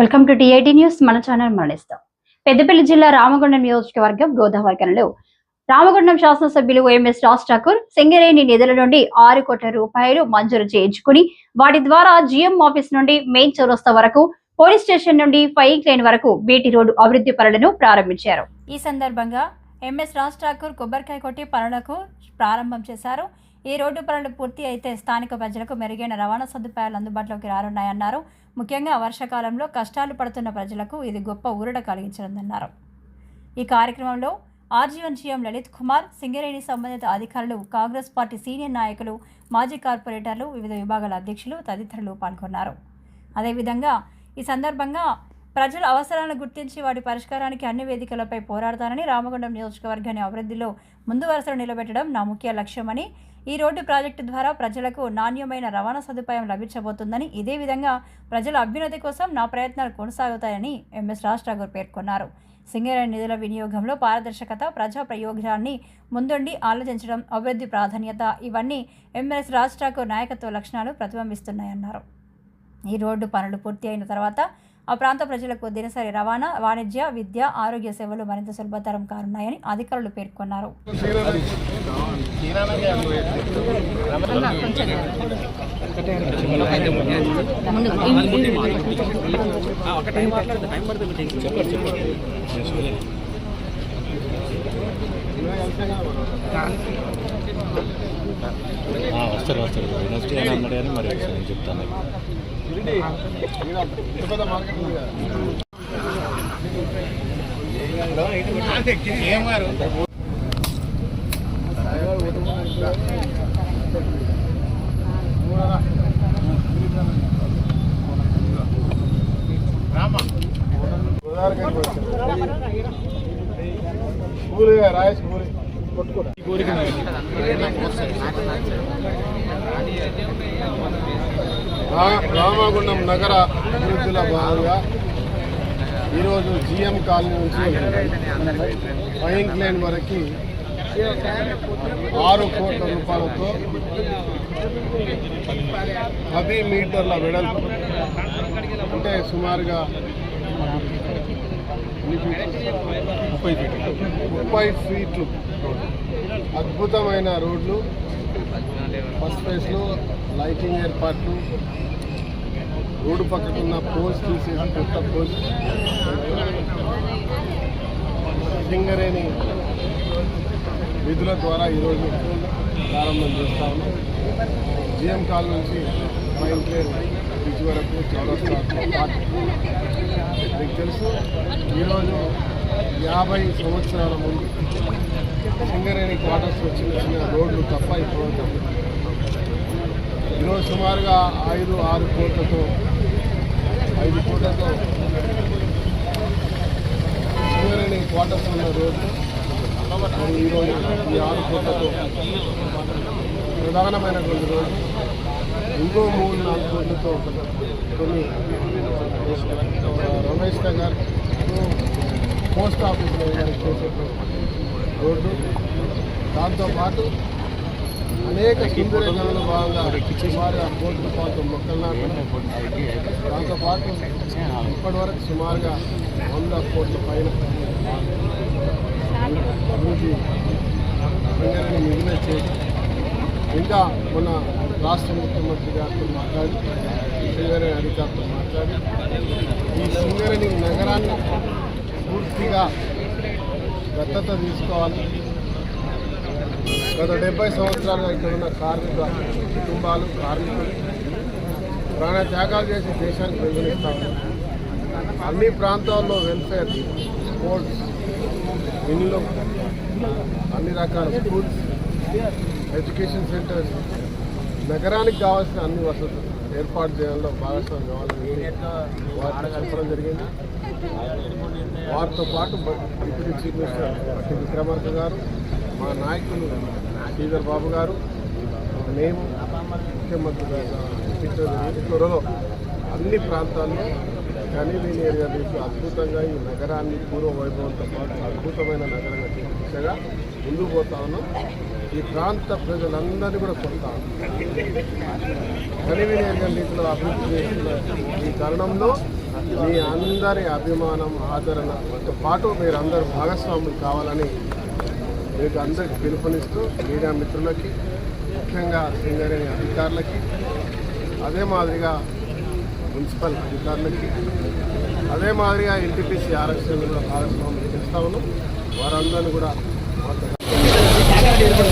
Welcome to TIT news. మన channel మరణిస్తాం పెద్దపల్లి జిల్లా రామగుండం నియోజకవర్గం గోదావరికరంలో రామగుండం శాసనసభ్యులు ఎంఎస్ రాజ్ ఠాకూర్ సింగరేణి నిధుల నుండి ఆరు కోట్ల రూపాయలు మంజూరు చేయించుకుని వాటి ద్వారా జిఎం ఆఫీస్ నుండి మెయిన్ చౌరస్తా వరకు పోలీస్ స్టేషన్ నుండి ఫైర్ లైన్ వరకు బీటీ రోడ్డు అభివృద్ధి పనులను ప్రారంభించారు. ఈ సందర్భంగా ఎంఎస్ రాజ్ ఠాకూర్ కొబ్బరికాయ కొట్టి పనులకు ప్రారంభం చేశారు. ఈ రోడ్డు పనులు పూర్తి అయితే స్థానిక ప్రజలకు మెరుగైన రవాణా సదుపాయాలు అందుబాటులోకి రానున్నాయన్నారు. ముఖ్యంగా వర్షాకాలంలో కష్టాలు పడుతున్న ప్రజలకు ఇది గొప్ప ఊరట కలిగించనుందన్నారు. ఈ కార్యక్రమంలో RG one CM Lalit Kumar Singareni సంబంధిత అధికారులు కాంగ్రెస్ పార్టీ సీనియర్ నాయకులు మాజీ కార్పొరేటర్లు వివిధ విభాగాల అధ్యక్షులు తదితరులు పాల్గొన్నారు. అదేవిధంగా ఈ సందర్భంగా ప్రజల అవసరాలను గుర్తించి వాటి పరిష్కారానికి అన్ని వేదికలపై పోరాడతానని రామగుండం నియోజకవర్గాన్ని అభివృద్ధిలో ముందు వరుసలో నిలబెట్టడం నా ముఖ్య లక్ష్యమని ఈ రోడ్డు ప్రాజెక్టు ద్వారా ప్రజలకు నాణ్యమైన రవాణా సదుపాయం లభించబోతుందని ఇదే విధంగా ప్రజల అభ్యున్నతి కోసం నా ప్రయత్నాలు కొనసాగుతాయని ఎంఎస్ రాజ్ ఠాగూర్ పేర్కొన్నారు. సింగరేణి నిధుల వినియోగంలో పారదర్శకత ప్రజా ప్రయోజనాన్ని ముందుండి ఆలోచించడం అభివృద్ధి ప్రాధాన్యత ఇవన్నీ ఎంఎస్ రాజ్ ఠాకూర్ నాయకత్వ లక్షణాలు ప్రతిబింబిస్తున్నాయన్నారు. ఈ రోడ్డు పనులు పూర్తి అయిన తర్వాత ఆ ప్రాంత ప్రజలకు దినసరి రవాణా వాణిజ్య విద్య ఆరోగ్య సేవలు మరింత సులభతరం కానున్నాయని అధికారులు పేర్కొన్నారు. ఆ, వస్తారు వస్తారు. యూనివర్సిటీ అని అన్నాడు కానీ మరి ఒకసారి నేను చెప్తాను. రామా? స్కూల్ రాయ స్కూల్. కొట్టుకోరా. రామగుండం నగర అభివృద్ధిలో భాగంగా ఈరోజు జిఎం కాలనీ నుంచి పైన్ లైన్ వరకు ఆరు కోట్ల రూపాయలతో పది మీటర్ల వెడల్పు అంటే సుమారుగా ముప్పై ఫీట్లు ముప్పై ఫీట్లు అద్భుతమైన రోడ్లు ఫస్ట్ ఫేజ్లో లైటింగ్ ఏర్పాట్లు రోడ్డు పక్కకున్న పోల్స్ తీసేసి కొత్త పోల్స్ సింగరేణి విధుల ద్వారా ఈరోజు ప్రారంభం చేస్తాము. జిఎం కాల్ నుంచి మా ఇంట్లో బ్రిడ్జ్ వరకు చౌరస్తా మీకు తెలుసు ఈరోజు యాభై సంవత్సరాల ముందు సింగరేణి క్వార్టర్స్ వచ్చిన వచ్చిన రోడ్లు తప్ప ఇప్పుడు ఈరోజు సుమారుగా ఐదు ఆరు కోట్లతో ఐదు కోట్లతో సింగరేణి క్వార్టర్స్ ఉన్న రోడ్లు ఈరోజు ఈ ఆరు కోట్లతో ప్రధానమైనటువంటి రోడ్లు. ఇంకో మూడు నాలుగు కోట్లతో కొన్ని రమేష్ నగర్ పోస్ట్ ఆఫీస్లో చేసే రోడ్డు. దాంతోపాటు అనేక సుందరీకరణలో భాగంగా సుమారుగా కోట్ల పాటు మొక్కలు నాటడం దాంతోపాటు ఇప్పటి వరకు సుమారుగా వంద కోట్ల పైన అభివృద్ధి మిగిలిన చేసి ఇంకా మన రాష్ట్ర ముఖ్యమంత్రి గారితో మాట్లాడి సింగరేణి అధికారులతో మాట్లాడి ఈ సింగరేణి నగరాన్ని పూర్తిగా దత్తత తీసుకోవాలి. గత డెబ్బై సంవత్సరాలుగా ఇక్కడ ఉన్న కార్మిక కుటుంబాలు కార్మికులు ప్రాణ త్యాగాలు చేసి దేశానికి వెలుగునిస్తా అన్ని ప్రాంతాల్లో వెల్ఫేర్ స్పోర్ట్స్ ఇండ్లు అన్ని రకాల స్కూల్స్ ఎడ్యుకేషన్ సెంటర్స్ నగరానికి కావాల్సిన అన్ని వసతులు ఏర్పాటు చేయడంలో భాగస్వామి కావాలని వారిని చెప్పడం జరిగింది. వారితో పాటు డిప్యూటీ చీఫ్ మినిస్టర్ పట్టి విక్రమార్క గారు మా నాయకులు శ్రీధర్ బాబు గారు మేము ముఖ్యమంత్రి గారు త్వరలో అన్ని ప్రాంతాల్లో కనీవిని ఏరియా నుంచి అద్భుతంగా ఈ నగరాన్ని పూర్వ వైభవంతో పాటు అద్భుతమైన నగరంగా తీర్చి దిశగా ముందుకు పోతా ఉన్నాం. ఈ ప్రాంత ప్రజలందరినీ కూడా కొంత ఉన్నాం కనీవిని రీతిలో అభివృద్ధి చేసిన ఈ తరుణంలో మీ అందరి అభిమానం ఆదరణతో పాటు మీరందరూ భాగస్వాములు కావాలని మీకు అందరికి పిలుపునిస్తూ మీడియా మిత్రులకి ముఖ్యంగా సింగరేణి అధికారులకి అదే మాదిరిగా మున్సిపల్ అధికారులకి అదే మాదిరిగా ఎన్టీపీసీ ఆర్ఎస్ఎల్ కూడా భాగస్వాములు చేస్తా ఉన్నాం. వారందరినీ కూడా మాతో